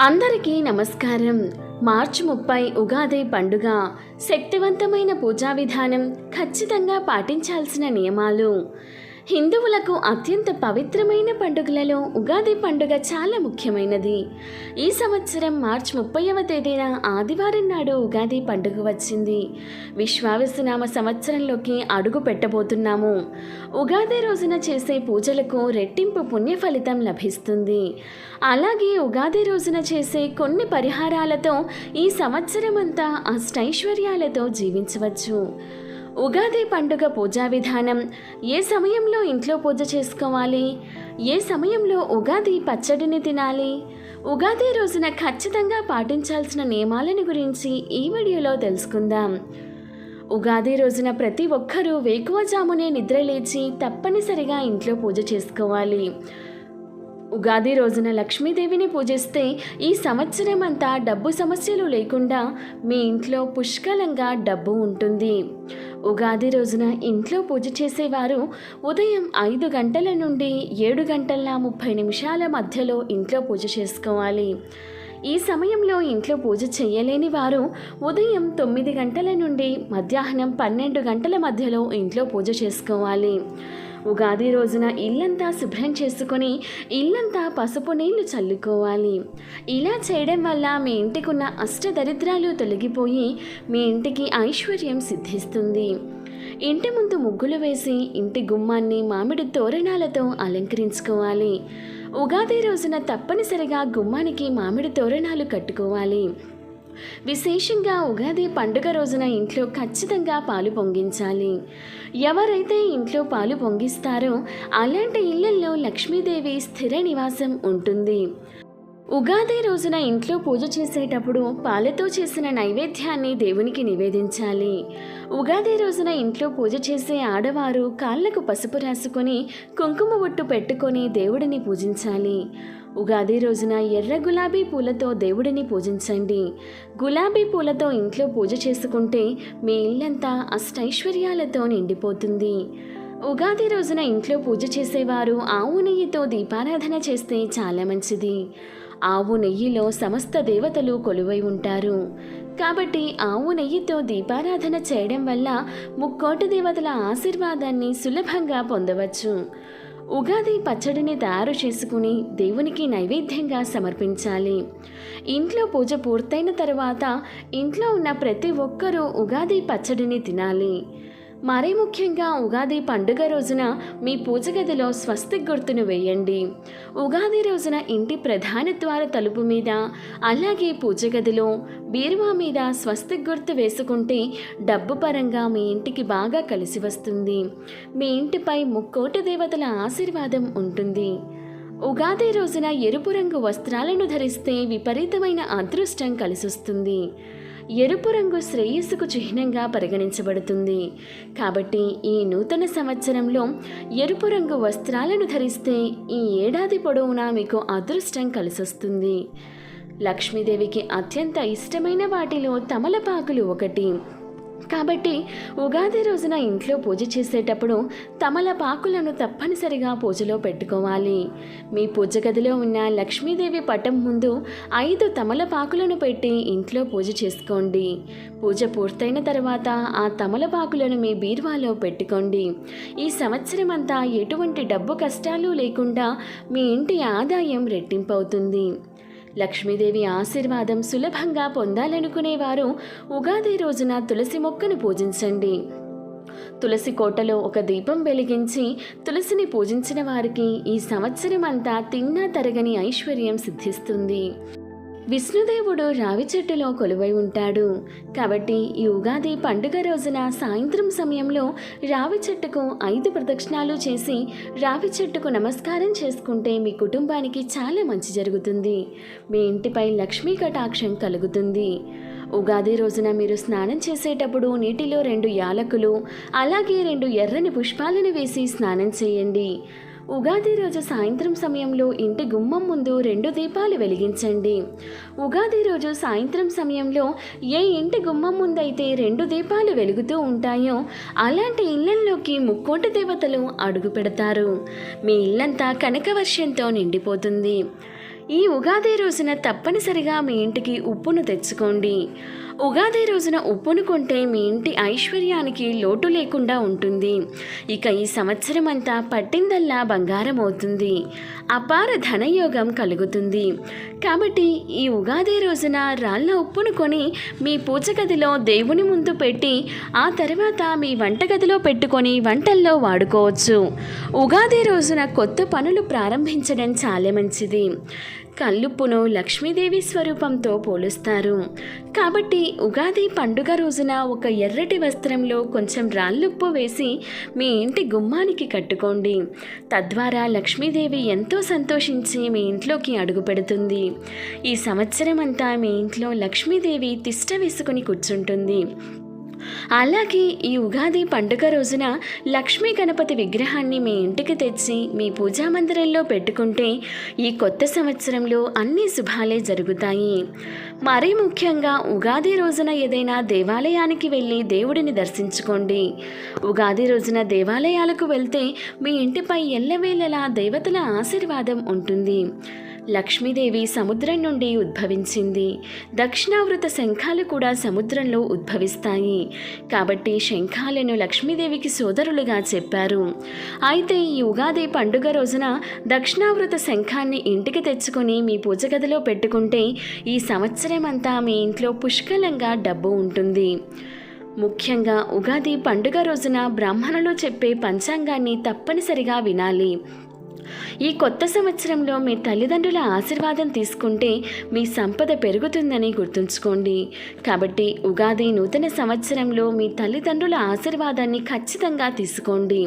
అందరికీ నమస్కారం. మార్చి ముప్పై ఉగాది పండుగ శక్తివంతమైన పూజా విధానం ఖచ్చితంగా పాటించాల్సిన నియమాలు. హిందువులకు అత్యంత పవిత్రమైన పండుగలలో ఉగాది పండుగ చాలా ముఖ్యమైనది. ఈ సంవత్సరం మార్చి ముప్పైవ తేదీన ఆదివారం నాడు ఉగాది పండుగ వచ్చింది. విశ్వావసునామ సంవత్సరంలోకి అడుగు పెట్టబోతున్నాము. ఉగాది రోజున చేసే పూజలకు రెట్టింపు పుణ్య ఫలితం లభిస్తుంది. అలాగే ఉగాది రోజున చేసే కొన్ని పరిహారాలతో ఈ సంవత్సరం అంతా అష్టైశ్వర్యాలతో జీవించవచ్చు. ఉగాది పండుగ పూజా విధానం. ఏ సమయంలో ఇంట్లో పూజ చేసుకోవాలి? ఏ సమయంలో ఉగాది పచ్చడిని తినాలి? ఉగాది రోజున ఖచ్చితంగా పాటించాల్సిన నియమాలను గురించి ఈ వీడియోలో తెలుసుకుందాం. ఉగాది రోజున ప్రతి ఒక్కరూ వేకువజామునే నిద్రలేచి తప్పనిసరిగా ఇంట్లో పూజ చేసుకోవాలి. ఉగాది రోజున లక్ష్మీదేవిని పూజిస్తే ఈ సంవత్సరం అంతా డబ్బు సమస్యలు లేకుండా మీ ఇంట్లో పుష్కలంగా డబ్బు ఉంటుంది. ఉగాది రోజున ఇంట్లో పూజ చేసేవారు ఉదయం ఐదు గంటల నుండి ఏడు గంటల ముప్పై నిమిషాల మధ్యలో ఇంట్లో పూజ చేసుకోవాలి. ఈ సమయంలో ఇంట్లో పూజ చేయలేని వారు ఉదయం తొమ్మిది గంటల నుండి మధ్యాహ్నం పన్నెండు గంటల మధ్యలో ఇంట్లో పూజ చేసుకోవాలి. ఉగాది రోజున ఇల్లంతా శుభ్రం చేసుకొని ఇల్లంతా పసుపు నీళ్ళు చల్లుకోవాలి. ఇలా చేయడం వల్ల మీ ఇంటికి ఉన్న అష్టదరిద్రాలు తొలగిపోయి మీ ఇంటికి ఐశ్వర్యం సిద్ధిస్తుంది. ఇంటి ముందు ముగ్గులు వేసి ఇంటి గుమ్మాన్ని మామిడి తోరణాలతో అలంకరించుకోవాలి. ఉగాది రోజున తప్పనిసరిగా గుమ్మానికి మామిడి తోరణాలు కట్టుకోవాలి. విశేషంగా ఉగాది పండుగ రోజున ఇంట్లో ఖచ్చితంగా పాలు పొంగించాలి. ఎవరైతే ఇంట్లో పాలు పొంగిస్తారో అలాంటి ఇళ్ళలో లక్ష్మీదేవి స్థిర నివాసం ఉంటుంది. ఉగాది రోజున ఇంట్లో పూజ చేసేటప్పుడు పాలతో చేసిన నైవేద్యాన్ని దేవునికి నివేదించాలి. ఉగాది రోజున ఇంట్లో పూజ చేసే ఆడవారు కాళ్ళకు పసుపు రాసుకొని కుంకుమ ఒట్టు పెట్టుకొని దేవుడిని పూజించాలి. ఉగాది రోజున ఎర్ర గులాబీ పూలతో దేవుడిని పూజించండి. గులాబీ పూలతో ఇంట్లో పూజ చేసుకుంటే మీ ఇల్లంతా అష్టైశ్వర్యాలతో నిండిపోతుంది. ఉగాది రోజున ఇంట్లో పూజ చేసేవారు ఆవు నెయ్యితో దీపారాధన చేస్తే చాలా మంచిది. ఆవు నెయ్యిలో సమస్త దేవతలు కొలువై ఉంటారు. కాబట్టి ఆవు నెయ్యితో దీపారాధన చేయడం వల్ల ముక్కోటి దేవతల ఆశీర్వాదాన్ని సులభంగా పొందవచ్చు. ఉగాది పచ్చడిని తయారు చేసుకుని దేవునికి నైవేద్యంగా సమర్పించాలి. ఇంట్లో పూజ పూర్తయిన తర్వాత ఇంట్లో ఉన్న ప్రతి ఒక్కరూ ఉగాది పచ్చడిని తినాలి. మరీ ముఖ్యంగా ఉగాది పండుగ రోజున మీ పూజ గదిలో స్వస్తిక్ గుర్తును వేయండి. ఉగాది రోజున ఇంటి ప్రధాన ద్వార తలుపు మీద అలాగే పూజ గదిలో బీరువా మీద స్వస్తిక్ గుర్తు వేసుకుంటే డబ్బు పరంగా మీ ఇంటికి బాగా కలిసి వస్తుంది. మీ ఇంటిపై ముక్కోటి దేవతల ఆశీర్వాదం ఉంటుంది. ఉగాది రోజున ఎరుపు రంగు వస్త్రాలను ధరిస్తే విపరీతమైన అదృష్టం కలిసొస్తుంది. ఎరుపు రంగు శ్రేయస్సుకు చిహ్నంగా పరిగణించబడుతుంది. కాబట్టి ఈ నూతన సంవత్సరంలో ఎరుపు రంగు వస్త్రాలను ధరిస్తే ఈ ఏడాది పొడవునా మీకు అదృష్టం కలిసొస్తుంది. లక్ష్మీదేవికి అత్యంత ఇష్టమైన వాటిలో తమలపాకులు ఒకటి. కాబట్టి ఉగాది రోజున ఇంట్లో పూజ చేసేటప్పుడు తమలపాకులను తప్పనిసరిగా పూజలో పెట్టుకోవాలి. మీ పూజ గదిలో ఉన్న లక్ష్మీదేవి పటం ముందు ఐదు తమలపాకులను పెట్టి ఇంట్లో పూజ చేసుకోండి. పూజ పూర్తయిన తర్వాత ఆ తమలపాకులను మీ బీరువాలో పెట్టుకోండి. ఈ సంవత్సరం అంతా ఎటువంటి డబ్బు కష్టాలు లేకుండా మీ ఇంటి ఆదాయం రెట్టింపవుతుంది. లక్ష్మీదేవి ఆశీర్వాదం సులభంగా పొందాలనుకునేవారు. ఉగాది రోజున తులసి మొక్కను పూజించండి. తులసి కోటలో ఒక దీపం వెలిగించి తులసిని పూజించిన వారికి ఈ సంవత్సరం అంతా తిన్నా తరగని ఐశ్వర్యం సిద్ధిస్తుంది. విష్ణుదేవుడు రావి చెట్టులో కొలువై ఉంటాడు. కాబట్టి ఈ ఉగాది పండుగ రోజున సాయంత్రం సమయంలో రావి చెట్టుకు ఐదు ప్రదక్షిణాలు చేసి రావి చెట్టుకు నమస్కారం చేసుకుంటే మీ కుటుంబానికి చాలా మంచి జరుగుతుంది. మీ ఇంటిపై లక్ష్మీ కటాక్షం కలుగుతుంది. ఉగాది రోజున మీరు స్నానం చేసేటప్పుడు నీటిలో రెండు యాలకులు అలాగే రెండు ఎర్రని పుష్పాలను వేసి స్నానం చేయండి. ఉగాది రోజు సాయంత్రం సమయంలో ఇంటి గుమ్మం ముందు రెండు దీపాలు వెలిగించండి. ఉగాది రోజు సాయంత్రం సమయంలో ఏ ఇంటి గుమ్మం ముందైతే రెండు దీపాలు వెలుగుతూ ఉంటాయో అలాంటి ఇళ్ళల్లోకి ముక్కోటి దేవతలు అడుగు పెడతారు. మీ ఇల్లంతా కనకవర్షంతో నిండిపోతుంది. ఈ ఉగాది రోజున తప్పనిసరిగా మీ ఇంటికి ఉప్పును తెచ్చుకోండి. ఉగాది రోజున ఉప్పును కొంటే మీ ఇంటి ఐశ్వర్యానికి లోటు లేకుండా ఉంటుంది. ఇక ఈ సంవత్సరం అంతా పట్టిందల్లా బంగారం అవుతుంది అపార ధనయోగం కలుగుతుంది. కాబట్టి ఈ ఉగాది రోజున రాళ్ళ ఉప్పును కొని మీ పూజ గదిలో దేవుని ముందు పెట్టి ఆ తర్వాత మీ వంటగదిలో పెట్టుకొని వంటల్లో వాడుకోవచ్చు. ఉగాది రోజున కొత్త పనులు ప్రారంభించడం చాలా మంచిది. కల్లుప్పును లక్ష్మీదేవి స్వరూపంతో పోలుస్తారు. కాబట్టి ఉగాది పండుగ రోజున ఒక ఎర్రటి వస్త్రంలో కొంచెం రాళ్ళుప్పు వేసి మీ ఇంటి గుమ్మానికి కట్టుకోండి. తద్వారా లక్ష్మీదేవి ఎంతో సంతోషించి మీ ఇంట్లోకి అడుగు పెడుతుంది. ఈ సంవత్సరం అంతా మీ ఇంట్లో లక్ష్మీదేవి తిష్ట వేసుకుని కూర్చుంటుంది. అలాగే ఈ ఉగాది పండుగ రోజున లక్ష్మీ గణపతి విగ్రహాన్ని మీ ఇంటికి తెచ్చి మీ పూజా మందిరంలో పెట్టుకుంటే ఈ కొత్త సంవత్సరంలో అన్ని శుభాలే జరుగుతాయి. మరీ ముఖ్యంగా ఉగాది రోజున ఏదైనా దేవాలయానికి వెళ్ళి దేవుడిని దర్శించుకోండి. ఉగాది రోజున దేవాలయాలకు వెళ్తే మీ ఇంటిపై ఎల్లవేళలా దేవతల ఆశీర్వాదం ఉంటుంది. లక్ష్మీదేవి సముద్రం నుండి ఉద్భవించింది. దక్షిణావృత శంఖాలు కూడా సముద్రంలో ఉద్భవిస్తాయి. కాబట్టి శంఖాలను లక్ష్మీదేవికి సోదరులుగా చెప్పారు. అయితే ఈ ఉగాది పండుగ రోజున దక్షిణావృత శంఖాన్ని ఇంటికి తెచ్చుకొని మీ పూజ గదిలో పెట్టుకుంటే ఈ సంవత్సరం అంతా మీ ఇంట్లో పుష్కలంగా డబ్బు ఉంటుంది. ముఖ్యంగా ఉగాది పండుగ రోజున బ్రాహ్మణులు చెప్పే పంచాంగాన్ని తప్పనిసరిగా వినాలి. ఈ కొత్త సంవత్సరంలో మీ తల్లిదండ్రుల ఆశీర్వాదం తీసుకుంటే మీ సంపద పెరుగుతుందని గుర్తుంచుకోండి. కాబట్టి ఉగాది నూతన సంవత్సరంలో మీ తల్లిదండ్రుల ఆశీర్వాదాన్ని ఖచ్చితంగా తీసుకోండి.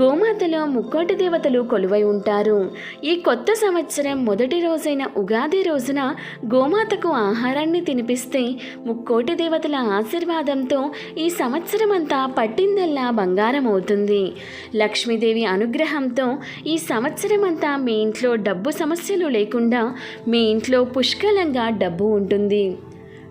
గోమాతలో ముక్కోటి దేవతలు కొలువై ఉంటారు. ఈ కొత్త సంవత్సరం మొదటి రోజైన ఉగాది రోజున గోమాతకు ఆహారాన్ని తినిపిస్తే ముక్కోటి దేవతల ఆశీర్వాదంతో ఈ సంవత్సరం అంతా పట్టిందల్లా బంగారం అవుతుంది లక్ష్మీదేవి అనుగ్రహంతో ఈ సంవత్సరం అంతా మీ ఇంట్లో డబ్బు సమస్యలు లేకుండా మీ ఇంట్లో పుష్కలంగా డబ్బు ఉంటుంది.